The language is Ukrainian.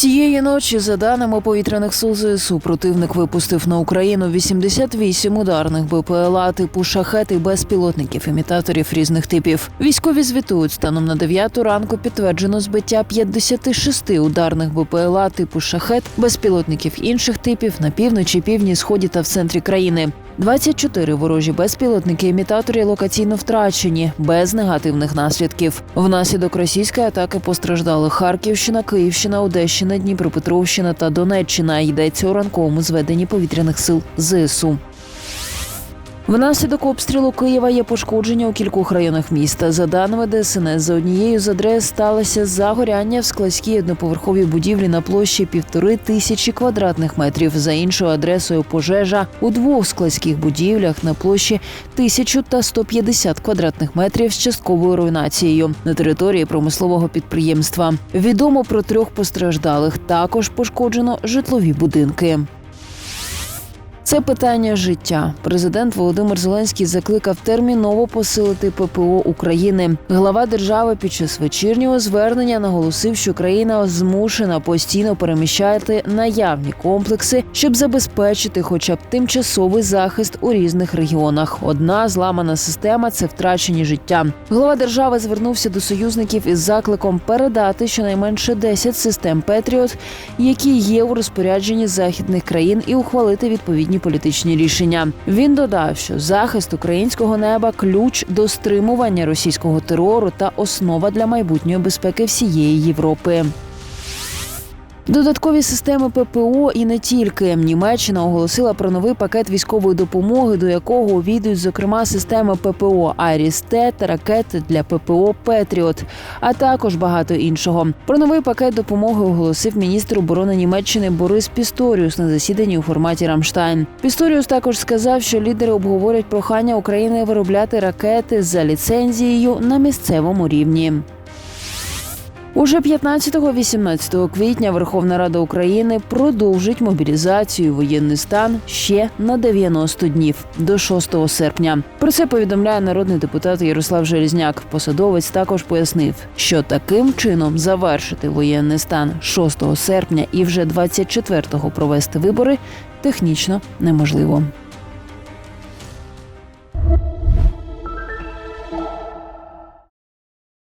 Цієї ночі, за даними повітряних сил ЗСУ, противник випустив на Україну 88 ударних БПЛА типу шахет і безпілотників імітаторів різних типів. Військові звітують станом на 9 ранку підтверджено збиття 56 ударних БПЛА типу шахет, безпілотників інших типів на півночі, півдні, сході та в центрі країни. 24 ворожі безпілотники імітаторі локаційно втрачені без негативних наслідків. Внаслідок російської атаки постраждали Харківщина, Київщина, Одещина, Дніпропетровщина та Донеччина. Йдеться у ранковому зведенні повітряних сил ЗСУ. Внаслідок обстрілу Києва є пошкодження у кількох районах міста. За даними ДСНС, за однією з адрес сталося загоряння в складській одноповерховій будівлі на площі півтори тисячі квадратних метрів. За іншою адресою пожежа у двох складських будівлях на площі тисячу та 150 квадратних метрів з частковою руйнацією на території промислового підприємства. Відомо про трьох постраждалих. Також пошкоджено житлові будинки. Це питання життя. Президент Володимир Зеленський закликав терміново посилити ППО України. Глава держави під час вечірнього звернення наголосив, що країна змушена постійно переміщати наявні комплекси, щоб забезпечити, хоча б тимчасовий захист у різних регіонах. Одна зламана система це втрачені життя. Глава держави звернувся до союзників із закликом передати щонайменше 10 систем Петріот, які є у розпорядженні західних країн, і ухвалити відповідні політичні рішення. Він додав, що захист українського неба ключ до стримування російського терору та основа для майбутньої безпеки всієї Європи. Додаткові системи ППО і не тільки Німеччина оголосила про новий пакет військової допомоги, до якого увійдуть зокрема системи ППО Айріс-Т та ракети для ППО Петріот, а також багато іншого. Про новий пакет допомоги оголосив міністр оборони Німеччини Борис Пісторіус на засіданні у форматі Рамштайн. Пісторіус також сказав, що лідери обговорять прохання України виробляти ракети за ліцензією на місцевому рівні. Уже 15-18 квітня Верховна Рада України продовжить мобілізацію воєнний стан ще на 90 днів до 6 серпня. Про це повідомляє народний депутат Ярослав Желізняк. Посадовець також пояснив, що таким чином завершити воєнний стан 6 серпня і вже 24-го провести вибори технічно неможливо.